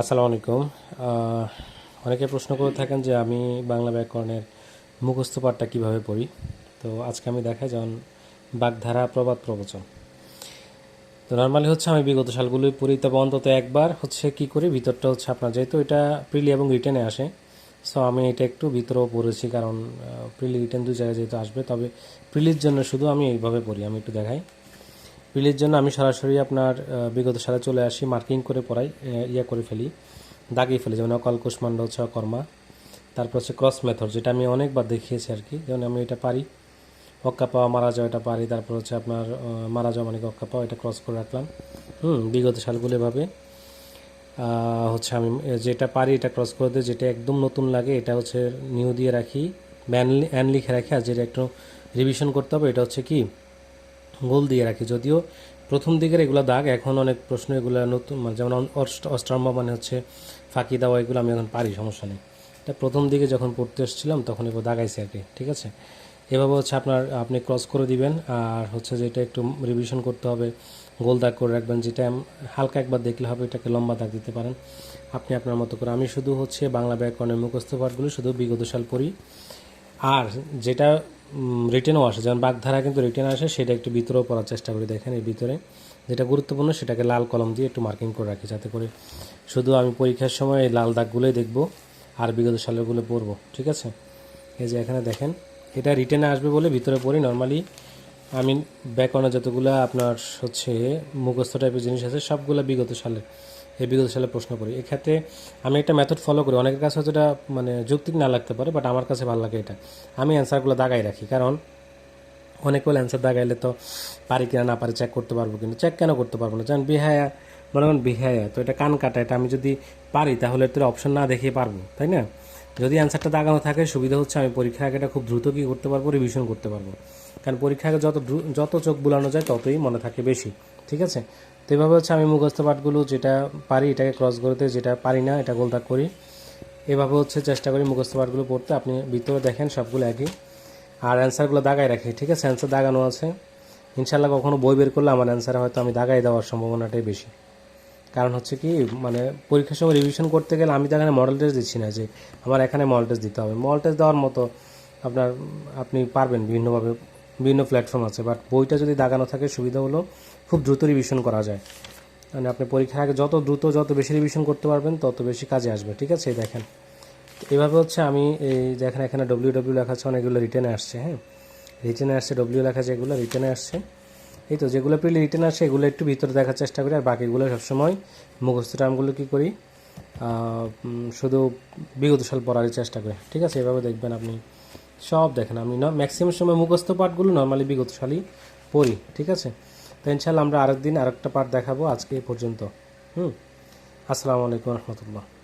আসসালামু আলাইকুম। অনেকে প্রশ্ন করে থাকেন যে আমি বাংলা ব্যাকরণের মুখস্থ পাঠটা কীভাবে পড়ি। তো আজকে আমি দেখাই যেমন বাগধারা প্রবাদ প্রবচন। তো নর্মালি হচ্ছে আমি বিগত সালগুলোই পড়ি, তবে অন্তত একবার হচ্ছে কি করি, ভিতরটা হচ্ছে আপনার যেহেতু এটা প্রিলি এবং রিটেনে আসে সো আমি এটা একটু ভিতরেও পড়েছি কারণ প্রিলি রিটেন দুই জায়গায় যেহেতু আসবে, তবে প্রিলির জন্য শুধু আমি এইভাবে পড়ি, আমি একটু দেখাই। প্রিলির জন্য আমি সরাসরি আপনার বিগত সালে চলে আসি মার্কিং করে পড়াই ইয়া করে ফেলি, দাগিয়ে ফেলি, যেমন অকাল কুষ্মাণ্ড হচ্ছে কর্মা। তারপর হচ্ছে ক্রস মেথড যেটা আমি অনেকবার দেখিয়েছি আর কি। যেমন আমি এটা পারি, অক্কা পাওয়া, মারা যাওয়া এটা পারি, তারপর হচ্ছে আপনার মারা যাওয়া মানে অক্কা পাওয়া, এটা ক্রস করে রাখলাম। হুম, বিগত সালগুলো এভাবে। হচ্ছে আমি যেটা পারি এটা ক্রস করে দিই যেটা একদম নতুন লাগে, এটা হচ্ছে নিউ দিয়ে রাখি ব্যান অ্যান লিখে রাখি, আর যেটা একটু রিভিশন করতে হবে, এটা হচ্ছে কি গোল দিয়ে রাখি। যদিও প্রথম দিকের এগুলো দাগ, এখন অনেক প্রশ্ন এগুলো নতুন মানে যেমন অষ্ট অষ্টম মানে হচ্ছে ফাঁকি দেওয়া, এগুলো আমি এখন পারি, সমস্যা নেই। এটা প্রথম দিকে যখন পড়তে এসেছিলাম, তখন এগুলো দাগাইছি আর কি, ঠিক আছে? এভাবে হচ্ছে আপনার, আপনি ক্রস করে দিবেন, আর হচ্ছে যেটা একটু রিভিশন করতে হবে, গোল দাগ করে রাখবেন, যেটা হালকা একবার দেখলে হবে, এটাকে লম্বা দাগ দিতে পারেন। আপনি আপনার মতো করে। আমি শুধু হচ্ছে বাংলা ব্যাকরণের মুখস্থ পাঠগুলো শুধু বিগত সাল পড়ি। আর যেটা রিটেনও আসে। যেমন বাগধারা কিন্তু রিটেন আসে, সেটা একটু ভিতরেও পড়ার চেষ্টা করি, দেখেন এই ভিতরে। যেটা গুরুত্বপূর্ণ, সেটাকে লাল কলম দিয়ে একটু মার্কিং করে রাখি যাতে করে শুধু আমি পরীক্ষার সময় এই লাল দাগগুলোই দেখব, আর বিগত সালেরগুলো পড়ব ঠিক আছে? এই যে এখানে দেখেন, এটা রিটেনে আসবে বলে ভিতরে পড়ি নর্মালি আমি ব্যাকরণে যতগুলো আপনার হচ্ছে মুখস্থ টাইপের জিনিস আছে, সবগুলো বিগত সালের। এই বিগত সালে প্রশ্ন করি। এক্ষেত্রে আমি একটা মেথড ফলো করি। অনেকের কাছে হয়তো এটা মানে যৌক্তিক না লাগতে পারে বাট আমার কাছে ভালো লাগে এটা। আমি অ্যান্সারগুলো দাগাই রাখি। কারণ অনেক হলে অ্যান্সার দাগাইলে তো পারি কিনা, না পারি চেক করতে পারব কিন্তু চেক কেন করতে পারব না? যেমন বিহায়া, মনে করেন বিহায়া, তো এটা কান কাটা, এটা আমি যদি পারি, তাহলে তো অপশন না দেখিয়ে পারব, তাই না? যদি অ্যান্সারটা দাগানো থাকে, সুবিধা হচ্ছে আমি পরীক্ষার আগে এটা খুব দ্রুত কি করতে পারব রিভিশন করতে পারব। কারণ পরীক্ষার আগে যত যত চোখ বুলানো যায়, ততই মনে থাকে বেশি, ঠিক আছে? তো এভাবে হচ্ছে আমি মুখস্থ পাঠগুলো যেটা পারি, এটাকে ক্রস করতে যেটা পারি না, এটা গোলদাগ করি। এভাবে হচ্ছে চেষ্টা করি মুখস্থ পাঠগুলো পড়তে। আপনি ভিতরে দেখেন সবগুলো একই। আর অ্যান্সারগুলো দাগাই রাখি, ঠিক আছে? অ্যান্সার দাগানো আছে। ইনশাল্লাহ কখনও বই বের করলে আমার অ্যান্সার হয়তো আমি দাগাই দেওয়ার সম্ভাবনাটাই বেশি। কারণ হচ্ছে কি মানে পরীক্ষার সময় রিভিশন করতে গেলে আমি তো এখানে মডেল টেস্ট দিচ্ছি না যে, আমার এখানে মডেল টেস্ট দিতে হবে। মডেল টেস্ট দেওয়ার মতো আপনার, আপনি পারবেন, বিভিন্নভাবে বিভিন্ন প্ল্যাটফর্ম আছে বাট বইটা যদি দাগানো থাকে সুবিধা হলো খুব দ্রুত রিভিশন করা যায়। মানে আপনি পরীক্ষার আগে যত দ্রুত, যত বেশি রিভিশন করতে পারবেন, তত বেশি কাজে আসবে, ঠিক আছে? দেখেন। এভাবে হচ্ছে আমি এই দেখেন এখানে ডব্লিউ ডব্লিউ লেখা আছে, অনেকগুলো রিটেনে আসছে হ্যাঁ? রিটেনে আসছে ডব্লিউ লেখা আছে, এগুলো রিটেনে আসছে। এই তো, যেগুলো পেলে রিটেন আসে, এগুলো একটু ভিতরে দেখার চেষ্টা করি, আর বাকিগুলো সবসময় মুখস্থ টার্মগুলো কী করি? শুধু বিগত সাল পড়ারই চেষ্টা করি, ঠিক আছে? এভাবে দেখবেন আপনি। সব দেখেন আমি না ম্যাক্সিমাম সময় মুখস্থ পাঠগুলো নর্মালি বিগতশালী পড়ি, ঠিক আছে? তো ইনশাল্লাহ আমরা আরেকদিন আরেকটা পাঠ দেখাবো আজকে এই পর্যন্ত। হুম? আসসালামু আলাইকুম রহমতুল্লাহ।